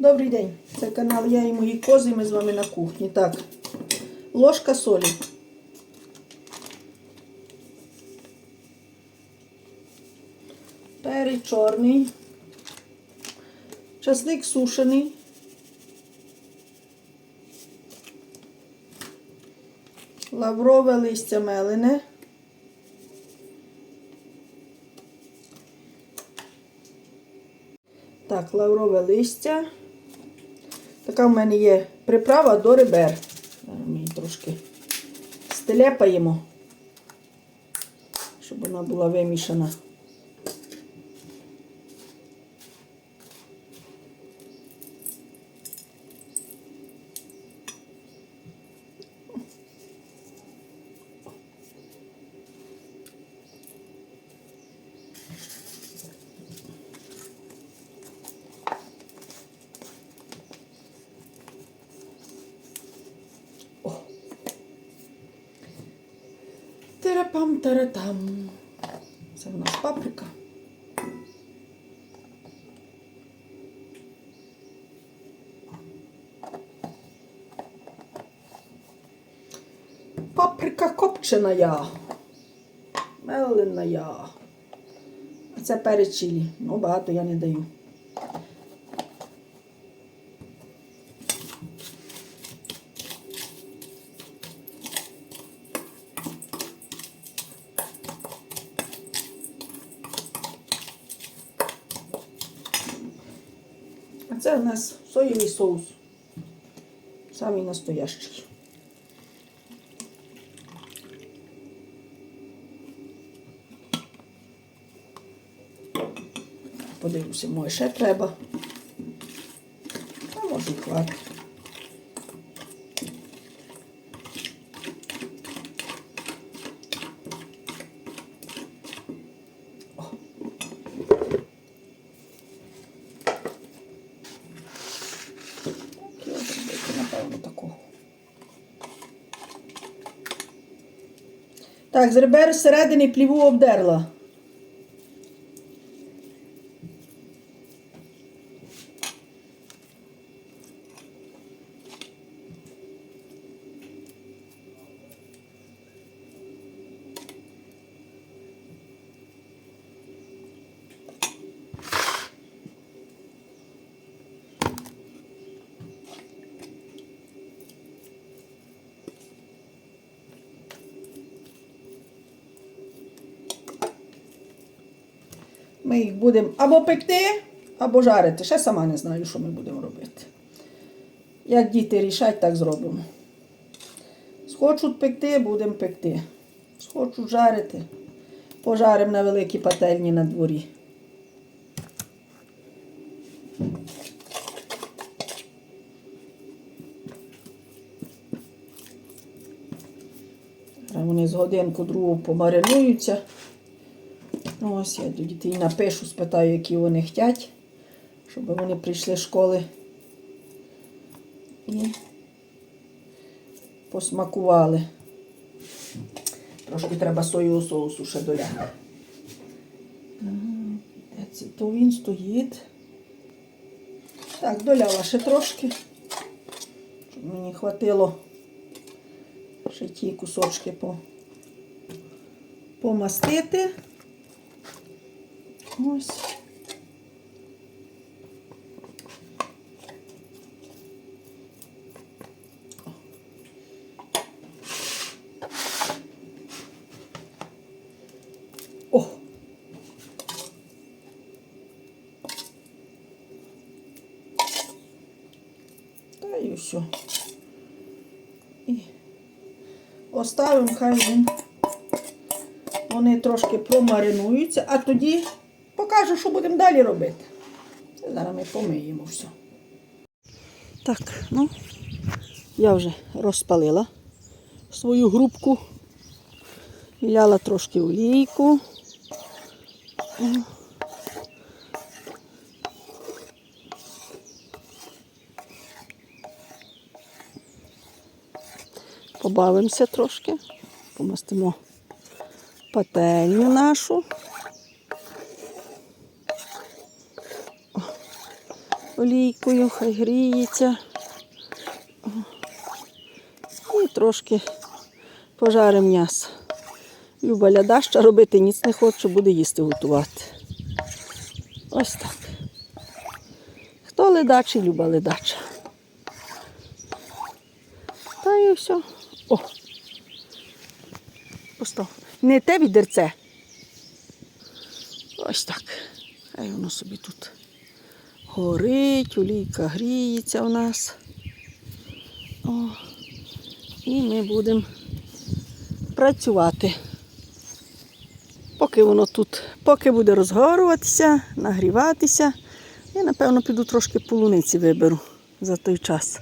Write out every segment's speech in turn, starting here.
Добрий день. Це канал Я і мої кози. Ми з вами на кухні. Так. Ложка солі. Перець чорний. Часник сушений. Лаврове листя мелене. Так, лаврове листя. Така в мене є приправа до ребер. Ми її трошки стелепаємо, щоб вона була вимішана. О. Терапам таратам. Це в нас паприка. Паприка копчена я. Мелена я. А це перець чилі. Ну, багато я не даю. У нас соєвий соус. Самий настоящий. Подивимося, може ще треба. А може і хватить. О. Так, його зробити, напевно, такого. Так, з ребер зсередини пліву обдерла. Ми їх будемо або пекти, або жарити. Ще сама не знаю, що ми будемо робити. Як діти рішать, так зробимо. Схочуть пекти, будемо пекти. Схочуть жарити. Пожаримо на великій пательні на дворі. Вони з годинку другу помаринуються. Ну, ось я до дітей напишу, спитаю, які вони хочуть, щоб вони прийшли з школи і посмакували. Трошки треба соєвого соусу ще доляти. То він стоїть. Так, доляла ще трошки, щоб мені хватило ще ті кусочки по, помастити. Ось. О! Та і все. І оставимо, хай він. Вони трошки промаринуються, а тоді покажу, що будемо далі робити. Зараз ми помиємо все. Так, ну, я вже розпалила свою грубку. Ляла трошки олійку. Побавимося трошки, помастимо пательню нашу. Олійкою, хай гріється. І трошки пожаримо м'ясо. Люба лядаща робити ніц не хоче, буде їсти готувати. Ось так. Хто ледачий, люба ледача. Та і все. О! Постав. Не те відерце. Ось так. Хай воно собі тут горить, олійка гріється у нас. О. І ми будемо працювати. Поки воно тут, поки буде розгорюватися, нагріватися, я, напевно, піду трошки полуниці виберу за той час,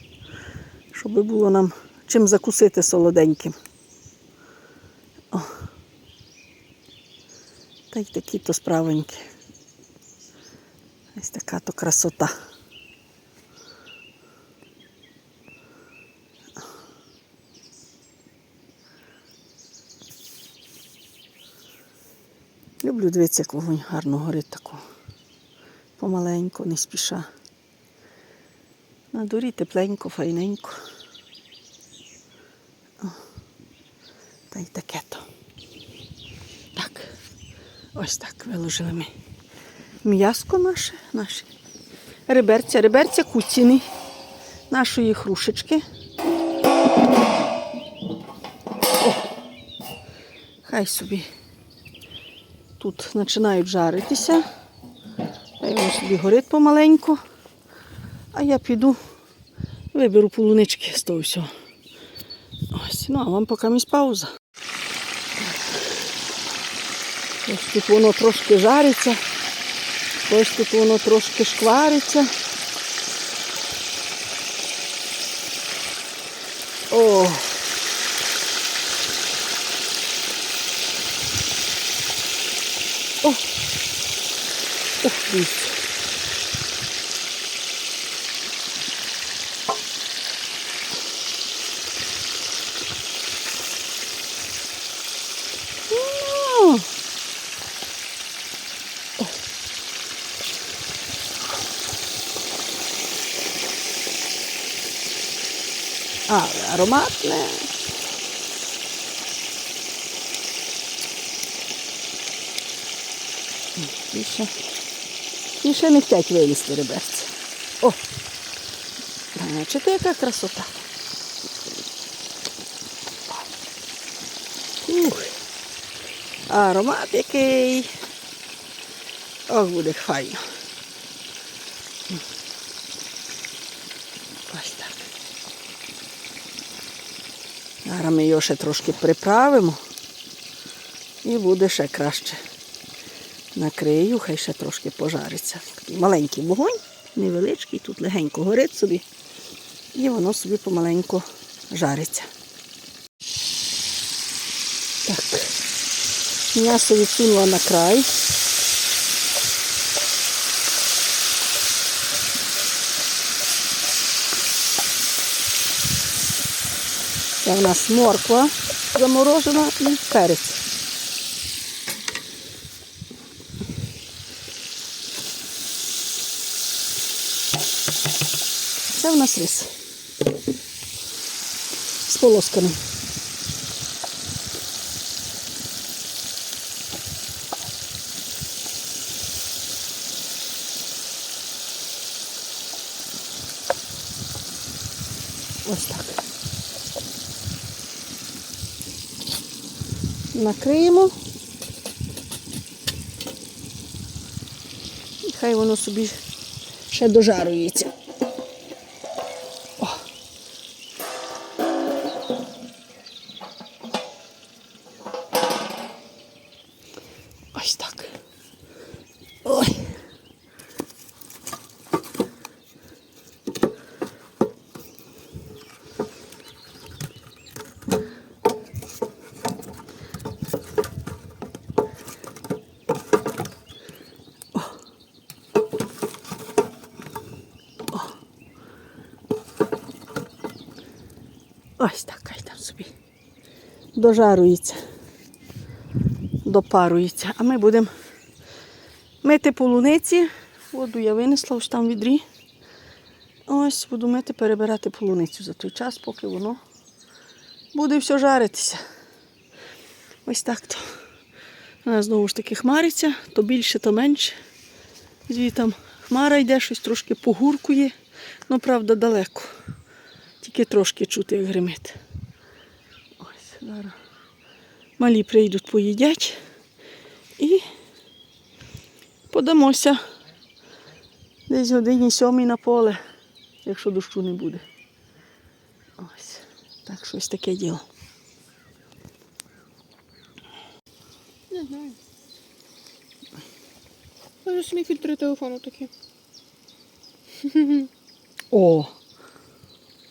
щоб було нам чим закусити солоденьким. О. Та й такі то справенькі. Ось така то красота. Люблю дивитися, як вогонь гарно горить тако. Помаленьку, не спіша. На дворі тепленько, файненько. О, Та й таке то. Так. Ось так виложили ми. М'яско наше, наші. Реберця, реберця куціни нашої хрушечки. О, хай собі тут починають жаритися. Хай воно собі горить помаленьку. А я піду, виберу полунички з того всього. Ось, ну а вам поки місь пауза. Ось тут воно трошки жариться, ось тут воно трошки шквариться. О! О! Ох, дивіться. Ну. Але ароматне. Більше, більше не хотять вилізти реберці. О! Бачите, яка красота. Ух. Аромат який. Ох, буде файно. Зараз ми його ще трошки приправимо і буде ще краще. Накрию, хай ще трошки пожариться. Такий маленький вогонь, невеличкий, тут легенько горить собі. І воно собі помаленьку жариться. Так. М'ясо відсунула на край. Це у нас морква заморожена і перець. Це у нас рис. З полосками. Накриємо. І хай воно собі ще дожарується. О. Ось так. Ой. Ось так хай там собі дожарується, допарується. А ми будемо мити полуниці. Воду я винесла ось там відрі. ось буду мити перебирати полуницю за той час, поки воно буде все жаритися. Ось так то. Вона знову ж таки хмариться, то більше, то менше. Звітом хмара йде, щось трошки погуркує, ну правда далеко. Тільки трошки чути, як гримить. Зараз. Малі прийдуть, поїдять і подамося десь годині сьомій на поле, якщо дощу не буде. Ось. Так, щось таке діло. Не знаю. Може самі фільтри телефону такі. О!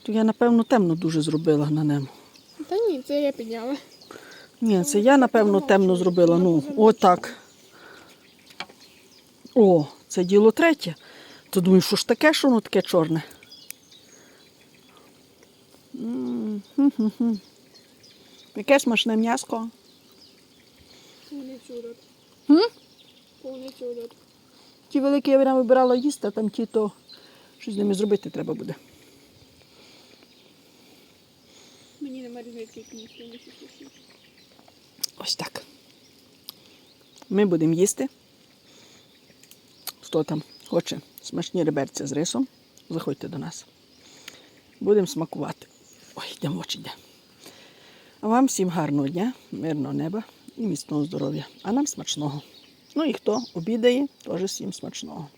То я, напевно, темно дуже зробила на ньому. Та ні, це я підняла. Ні, це я, напевно, темно зробила. Ну, отак. О, це діло третє. То думаю, що ж таке, що воно таке чорне. М, хм-хм-хм. Яке смачне м'яско. Повністю удот. М? Повністю удот. Ті великі я вона вибирала їсти, а там ті, то щось з ними зробити треба буде. Мені нема різниці, які ніхто не сусідні. Ось так. Ми будемо їсти. Хто там хоче смачні реберця з рисом, заходьте до нас. Будемо смакувати. Ой, йдемо очі йде. А вам всім гарного дня, мирного неба і міцного здоров'я. А нам смачного. Ну і хто обідає, теж всім смачного.